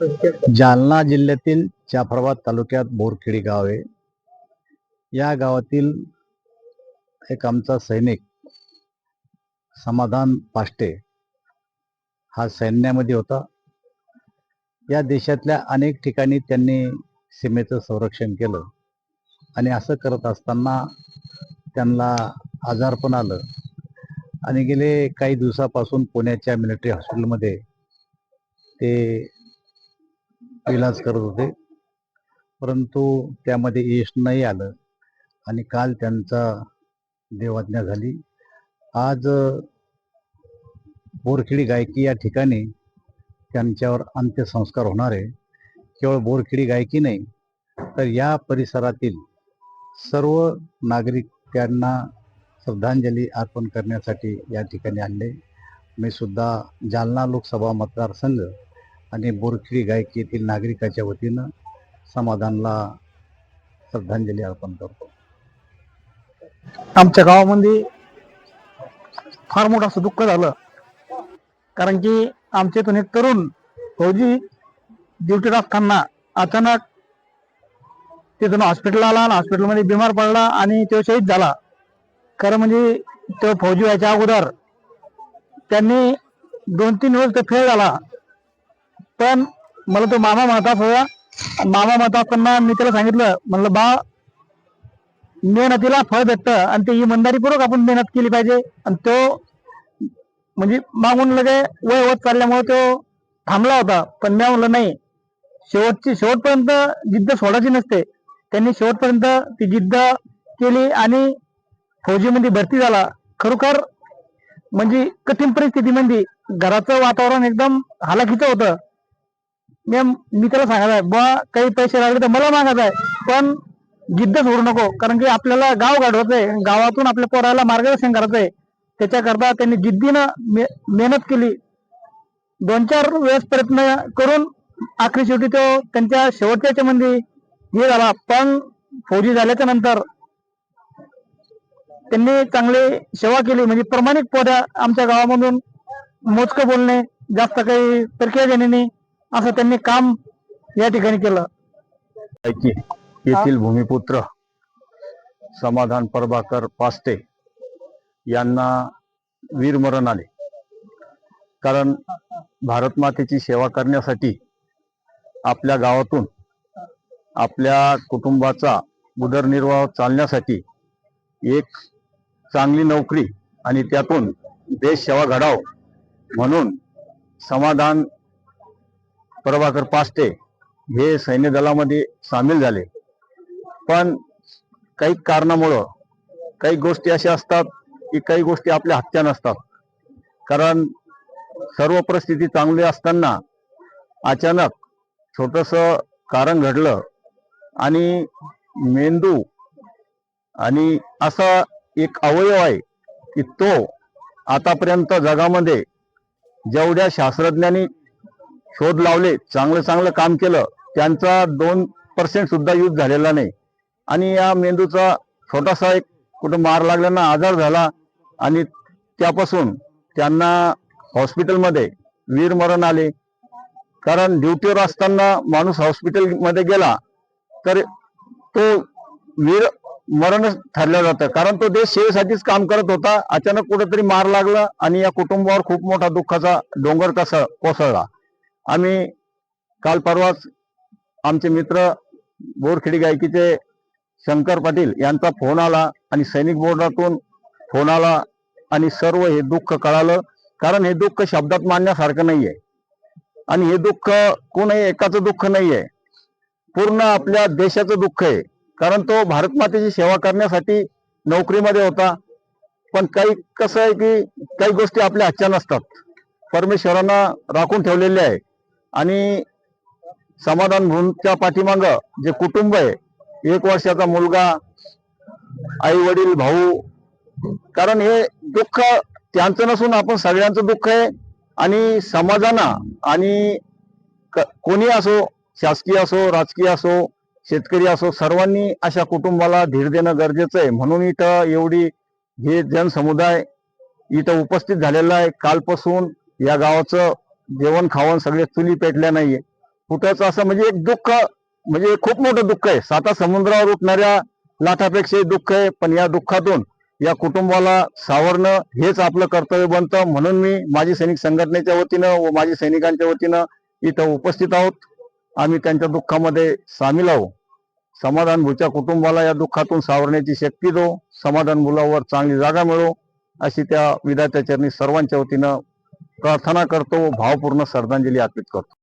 जालना जिल्ह्यातील जाफराबाद तालुक्यात बोरखेडी गाव आहे. या गावातील एक आमचा सैनिक समाधान पाष्टे हा सैन्यामध्ये होता. या देशातल्या अनेक ठिकाणी त्यांनी सीमेचं संरक्षण केलं आणि असं करत असताना त्यांना आजारपण आलं. आणि गेले काही दिवसापासून पुण्याच्या मिलिटरी हॉस्पिटलमध्ये ते इलाज करत होते. परंतु त्यामध्ये यश नाही आलं आणि काल त्यांचा देवाज्ञा झाली. आज बोरखिडी गायकी या ठिकाणी त्यांच्यावर अंत्यसंस्कार होणार आहे. केवळ बोरखिडी गायकी नाही तर या परिसरातील सर्व नागरिक त्यांना श्रद्धांजली अर्पण करण्यासाठी या ठिकाणी आणले. मी सुद्धा जालना लोकसभा मतदारसंघ आणि बोरखेडी गायकी येथील नागरिकाच्या वतीनं समाधानला श्रद्धांजली अर्पण करतो. आमच्या गावामध्ये फार मोठं असं दुःख झालं. कारण की आमच्या इथून एक तरुण फौजी ड्युटीत असताना अचानक तिथून हॉस्पिटल आला आणि हॉस्पिटलमध्ये बिमार पडला आणि तो शहीद झाला. खरं म्हणजे तो फौजी व्हायच्या अगोदर त्यांनी दोन तीन वेळेस तो फेल झाला. पण मला तो मामा म्हणतात होता मामा म्हणत असताना मी त्याला सांगितलं म्हणलं बा मेहनतीला फळ भेटतं आणि ते इमानदारीपूर्वक आपण मेहनत केली पाहिजे. आणि तो म्हणजे मागून लगे वय होत चालल्यामुळे तो थांबला होता. पण मी म्हणलं नाही शेवटची शेवटपर्यंत जिद्द सोडायची नसते. त्यांनी शेवटपर्यंत ती जिद्द केली आणि फौजीमध्ये भरती झाला. खरोखर म्हणजे कठीण परिस्थितीमध्ये घराचं वातावरण एकदम हालाखीचं होतं. मी मी त्याला सांगत आहे बुवा काही पैसे लागले तर मला मागत आहे पण जिद्द सोडू नको कारण की आपल्याला गाव गाठवायचंय गावातून आपल्या पोराला मार्गदर्शन करायचंय त्याच्याकरता त्यांनी जिद्दीनं मे- मेहनत केली. दोन चार वेळेस प्रयत्न करून आखरी शेवटी तो त्यांच्या शेवटच्या मध्ये हे झाला पण फौजी झाल्याच्यानंतर त्यांनी चांगली सेवा केली. म्हणजे प्रामाणिक पोऱ्या आमच्या गावामधून मोजकं बोलणे जास्त काही प्रक्रिया देणे नाही. असं त्यांनी काम या ठिकाणी केलं. येथील भूमिपुत्र समाधान प्रभाकर पास्ते यांना वीरमरण आले. कारण भारत मातेची सेवा करण्यासाठी आपल्या गावातून आपल्या कुटुंबाचा उदरनिर्वाह चालण्यासाठी एक चांगली नोकरी आणि त्यातून देश सेवा घडाव म्हणून समाधान प्रभाकर पास्टे हे सैन्य दलामध्ये सामील झाले. पण काही कारणामुळं काही गोष्टी अशा असतात की काही गोष्टी आपल्या हत्या नसतात. कारण सर्व परिस्थिती चांगली असताना अचानक छोटस कारण घडलं आणि मेंदू आणि असा एक अवयव आहे की तो आतापर्यंत जगामध्ये जेवढ्या शास्त्रज्ञांनी शोध लावले चांगलं चांगलं काम केलं त्यांचा दोन पर्सेंट सुद्धा यूज झालेला नाही. आणि या मेंदूचा छोटासा एक कुठं मार लागल्यानं आजार झाला आणि त्यापासून त्यांना हॉस्पिटलमध्ये वीरमरण आले. कारण ड्युटीवर असताना माणूस हॉस्पिटलमध्ये गेला तर तो वीर मरण ठरलं जातं. कारण तो देश सेवेसाठीच काम करत होता अचानक कुठेतरी मार लागला आणि या कुटुंबावर खूप मोठा दुःखाचा डोंगर कसा कोसळला. आम्ही काल परवाच आमचे मित्र बोरखेडी गायकीचे शंकर पाटील यांचा फोन आला आणि सैनिक बोर्डातून फोन आला आणि सर्व हे दुःख कळालं. कारण हे दुःख शब्दात मांडण्यासारखं नाहीये. आणि हे दुःख कोणही एकाचं दुःख नाहीये. पूर्ण आपल्या देशाचं दुःख आहे. कारण तो भारत मातेची सेवा करण्यासाठी नोकरीमध्ये होता. पण काही कसं आहे की काही गोष्टी आपल्या हातच्या नसतात. परमेश्वरांना राखून ठेवलेले आहे आणि समाधान भूमच्या पाठीमाग जे कुटुंब आहे एक वर्षाचा मुलगा आई वडील भाऊ कारण हे दुःख त्यांचं नसून आपण सगळ्यांचं दुःख आहे आणि समाजाना आणि कोणी असो शासकीय असो राजकीय असो शेतकरी असो सर्वांनी अशा कुटुंबाला धीर देणं गरजेचं आहे. म्हणून इथं एवढी हे जनसमुदाय इथं उपस्थित झालेला आहे. कालपासून या गावाचं जेवण खावण सगळे चुली पेटल्या नाहीये. कुठंच असं म्हणजे एक दुःख म्हणजे खूप मोठं दुःख आहे. साता समुद्रावर उठणाऱ्या लाटापेक्षा दुःख आहे पण या दुःखातून या कुटुंबाला सावरणं हेच आपलं कर्तव्य बनतं. म्हणून मी माजी सैनिक संघटनेच्या वतीनं व माजी सैनिकांच्या वतीनं इथं उपस्थित आहोत. आम्ही त्यांच्या दुःखामध्ये सामील आहोत. समाधान भूच्या कुटुंबाला या दुःखातून सावरण्याची शक्ती दो. समाधान मुलावर चांगली जागा मिळो. अशी त्या विधात्या चरणी सर्वांच्या वतीनं प्रार्थना करतो व भावपूर्ण श्रद्धांजली अर्पित करतो.